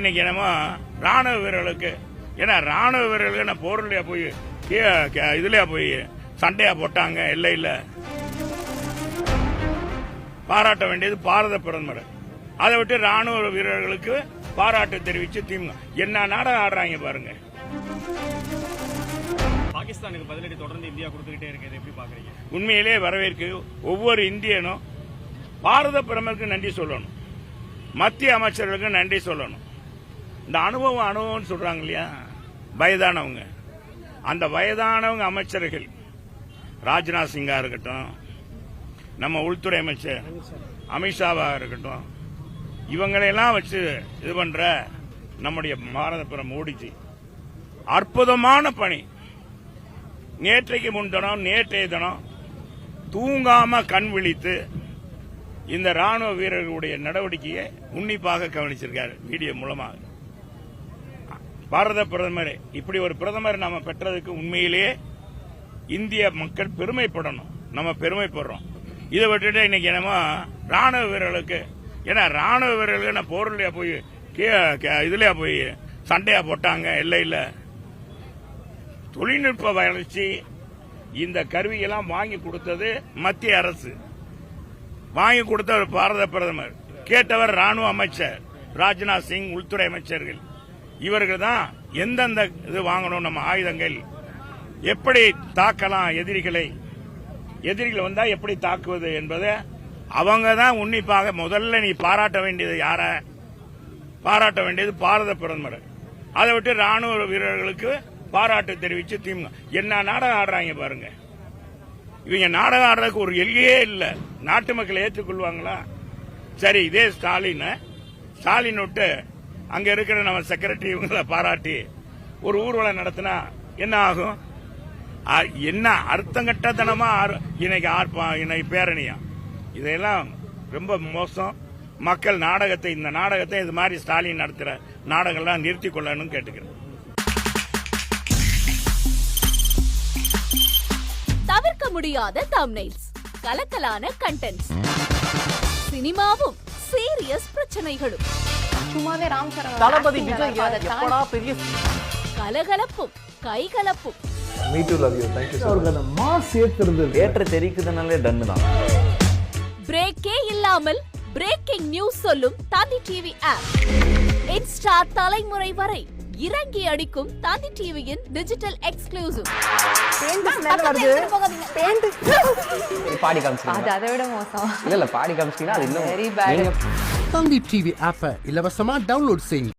இன்னைக்கு என்னமோ ராணுவ வீரர்களுக்கு ஏன்னா ராணுவ வீரர்களுக்கு என்ன போர்லையா போய்? இதுலயா போய் சண்டையா போட்டாங்க? எல்லையில் பாராட்ட வேண்டியது பாரத பிரதமர். அதை விட்டு ராணுவ வீரர்களுக்கு பாராட்டு தெரிவிச்சு திமுக. என்ன நாடகம் ஆடுறாங்க பாருங்க. பாகிஸ்தானுக்கு பதிலடி தொடர்ந்து இந்தியா கொடுத்துக்கிட்டே இருக்கு இதை எப்படி பாக்குறீங்க உண்மையிலே வரவேற்கு ஒவ்வொரு இந்தியனும் பாரத பிரதமருக்கு நன்றி சொல்லணும். மத்திய அமைச்சர்களுக்கு நன்றி சொல்லணும். இந்த அனுபவம் அனுபவம்னு சொல்றாங்க இல்லையா? வயதானவங்க. அந்த வயதானவங்க அமைச்சர்கள் ராஜ்நாத் சிங்கா இருக்கட்டும் நம்ம உள்துறை அமைச்சர் அமித்ஷாவா இருக்கட்டும் இவங்களையெல்லாம் வச்சு இது பண்ற நம்முடைய பாரத பிரதமர் மோடிஜி. அற்புதமான பணி. நேற்றைக்கு முன்தினம் நேற்றைய தினம் தூங்காம கண் விழித்து இந்த ராணுவ வீரர்களுடைய நடவடிக்கையை உன்னிப்பாக கவனிச்சிருக்காரு வீடியோ மூலமாக. பாரத பிரதமர் இப்படி ஒரு பிரதமர் நாம பெற்றதுக்கு உண்மையிலேயே இந்திய மக்கள் பெருமைப்படணும். நம்ம பெருமைப்படுறோம். இதை விட்டுட்டு இன்னைக்கு என்னமோ ராணுவ வீரர்களுக்கு ஏன்னா ராணுவ வீரர்களுக்கு என்ன போர்லையா போய் இதுலயா போய் சண்டையா போட்டாங்க? இல்லை இல்லை. தொழில்நுட்ப வளர்ச்சி இந்த கருவியெல்லாம் வாங்கி கொடுத்தது மத்திய அரசு. வாங்கி கொடுத்தவர் பாரத பிரதமர். கேட்டவர் ராணுவ அமைச்சர் ராஜ்நாத் சிங் உள்துறை அமைச்சர்கள். இவர்கள் தான் எந்தெந்த இது வாங்கணும் நம்ம ஆயுதங்கள்? எப்படி தாக்கலாம் எதிரிகளை? எதிரிகள் வந்தா எப்படி தாக்குவது என்பதை அவங்க தான் உன்னிப்பாக முதல்ல நீ பாராட்ட வேண்டியது யார? பாராட்ட வேண்டியது பாரத பிரதமர். அதை விட்டு ராணுவ வீரர்களுக்கு பாராட்டு தெரிவிச்சு திமுக. என்ன நாடகம் ஆடுறாங்க பாருங்க. இவங்க நாடகம் ஆடுறதுக்கு ஒரு எல்லையே இல்லை. நாட்டு மக்கள் ஏற்றுக்கொள்வாங்களா? சரி இதே ஸ்டாலின். ஸ்டாலின் விட்டு அங்க இருக்கிற நம்ம செக்ரட்டரி இவங்களை பாராட்டி ஒரு ஊர்வலம் நடத்தினா என்ன ஆகும்? என்ன அர்த்தங்கட்டத்தனமா ஆர்- இன்னைக்கு ஆர்ப்பா இன்னைக்கு பேரணியா? இதெல்லாம் ரொம்ப மோசம். மக்கள் நாடகத்தை இந்த நாடகத்தை இது மாதிரி ஸ்டாலின் நடத்துகிற நாடகம்லாம் நிறுத்தி கொள்ளணும்னு கேட்டுக்கிறேன். தவிர்க்க முடியாத தம்னைல்ஸ் கலக்கலான கண்டென்ட்ஸ் சினிமாவும் சீரியஸ் பிரச்சனைகளும். சும்மாவே ராம் சரண் தளபதி விஜய் எப்படா பெரிய கலகலப்பும் கைகலப்பும். Me too love you thank you அவருக்கு அந்த மாஸ் ஏத்துறது ஏற்ற தெரிக்குதுனாலே டன்னு தான். பிரேக்கே இல்லாமல் பிரேக்கிங் நியூஸ் சொல்லும் தந்தி டிவி ஆப் இன்ஸ்டா தலைமுறை வரை இறங்கி அடிக்கும் தந்தி டிவியின் டிஜிட்டல் எக்ஸ்க்ளூசிவ். Paint. பாடி அது காமிச்சிட்டீங்க அதை விட மோசம். இல்ல இல்ல பாடி காமிச்சிட்டீங்கன்னா அது இன்னும் தந்தி டிவி ஆப்பை இலவசமா டவுன்லோட் செய்யுங்க.